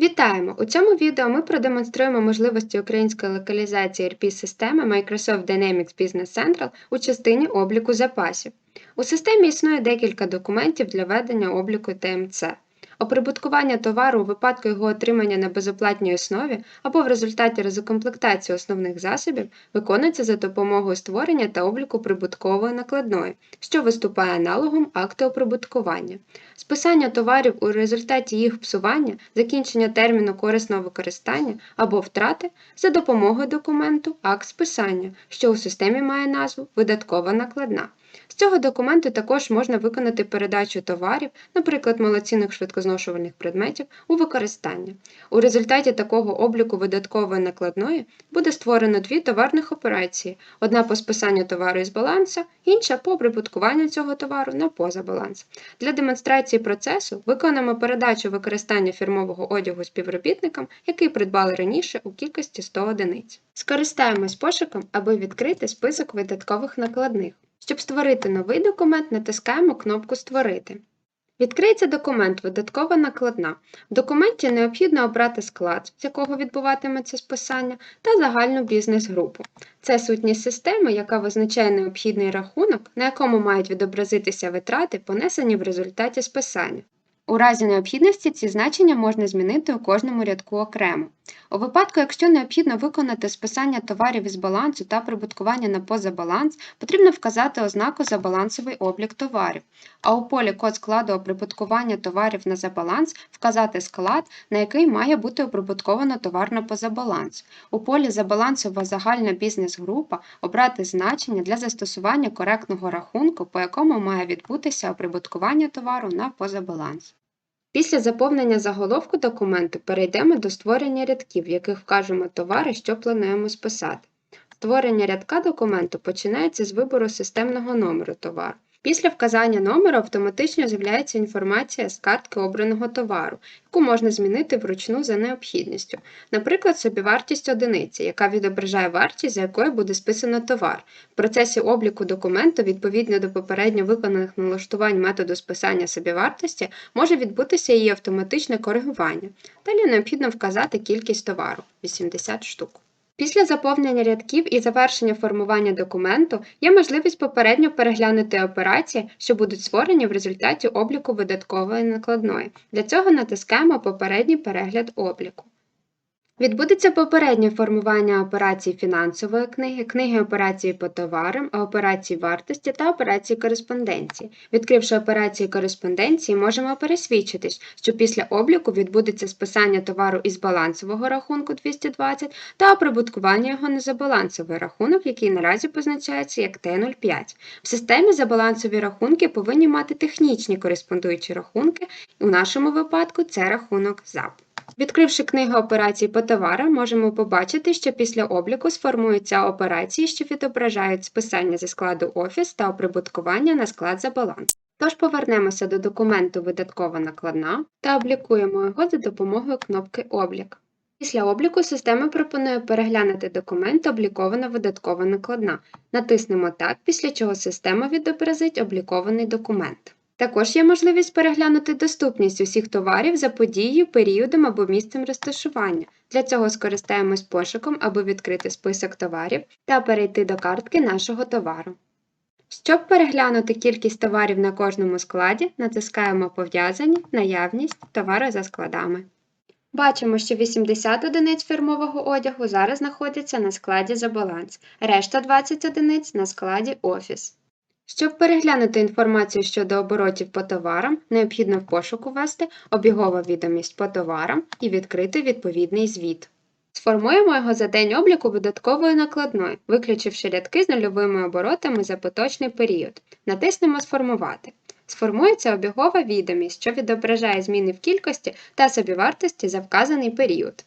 Вітаємо! У цьому відео ми продемонструємо можливості української локалізації ERP-системи Microsoft Dynamics Business Central у частині обліку запасів. У системі існує декілька документів для ведення обліку ТМЦ. Оприбуткування товару у випадку його отримання на безоплатній основі або в результаті розукомплектації основних засобів виконується за допомогою створення та обліку прибуткової накладної, що виступає аналогом акту оприбуткування. Списання товарів у результаті їх псування, закінчення терміну корисного використання або втрати за допомогою документу акт списання, що у системі має назву видаткова накладна. З цього документу також можна виконати передачу товарів, наприклад, малоцінних швидкозношувальних предметів, у використання. У результаті такого обліку видаткової накладної буде створено дві товарних операції: одна по списанню товару із балансу, інша по прибуткуванню цього товару на позабаланс. Для демонстрації процесу виконуємо передачу використання фірмового одягу співробітникам, який придбали раніше у кількості 100 одиниць. Скористаємось пошуком, аби відкрити список видаткових накладних. Щоб створити новий документ, натискаємо кнопку Створити. Відкриється документ Видаткова накладна. В документі необхідно обрати склад, з якого відбуватиметься списання, та загальну бізнес-групу. Це сутність системи, яка визначає необхідний рахунок, на якому мають відобразитися витрати, понесені в результаті списання. У разі необхідності ці значення можна змінити у кожному рядку окремо. У випадку, якщо необхідно виконати списання товарів із балансу та прибуткування на позабаланс, потрібно вказати ознаку за балансовий облік товарів, а у полі код складу оприбуткування товарів на забаланс вказати склад, на який має бути оприбутковано товар на позабаланс. У полі забалансова загальна бізнес-група обрати значення для застосування коректного рахунку, по якому має відбутися оприбуткування товару на позабаланс. Після заповнення заголовку документу перейдемо до створення рядків, в яких вкажемо товари, що плануємо списати. Створення рядка документу починається з вибору системного номеру товару. Після вказання номеру автоматично з'являється інформація з картки обраного товару, яку можна змінити вручну за необхідністю, наприклад, собівартість одиниці, яка відображає вартість, за якою буде списано товар. В процесі обліку документу, відповідно до попередньо виконаних налаштувань методу списання собівартості, може відбутися її автоматичне коригування. Далі необхідно вказати кількість товару 80 штук. Після заповнення рядків і завершення формування документу є можливість попередньо переглянути операції, що будуть створені в результаті обліку видаткової накладної. Для цього натискаємо Попередній перегляд обліку. Відбудеться попереднє формування операцій фінансової книги, книги операції по товарам, операцій вартості та операцій кореспонденції. Відкривши операції кореспонденції, можемо пересвідчитись, що після обліку відбудеться списання товару із балансового рахунку 220 та оприбуткування його на забалансовий рахунок, який наразі позначається як Т05. В системі забалансові рахунки повинні мати технічні кореспондуючі рахунки, у нашому випадку це рахунок ЗАП. Відкривши книгу операцій по товарам, можемо побачити, що після обліку сформуються операції, що відображають списання зі складу офіс та оприбуткування на склад за баланс. Тож повернемося до документу Видаткова накладна та облікуємо його за допомогою кнопки Облік. Після обліку система пропонує переглянути документ Облікована видаткова накладна. Натиснемо так, після чого система відобразить облікований документ. Також є можливість переглянути доступність усіх товарів за подією, періодом або місцем розташування. Для цього скористаємось пошуком, аби відкрити список товарів та перейти до картки нашого товару. Щоб переглянути кількість товарів на кожному складі, натискаємо Пов'язані, наявність товари за складами. Бачимо, що 80 одиниць фірмового одягу зараз знаходяться на складі за баланс, решта 20 одиниць на складі офіс. Щоб переглянути інформацію щодо оборотів по товарам, необхідно в пошуку ввести обігова відомість по товарам і відкрити відповідний звіт. Сформуємо його за день обліку видаткової накладної, виключивши рядки з нульовими оборотами за поточний період. Натиснемо Сформувати. Сформується обігова відомість, що відображає зміни в кількості та собівартості за вказаний період.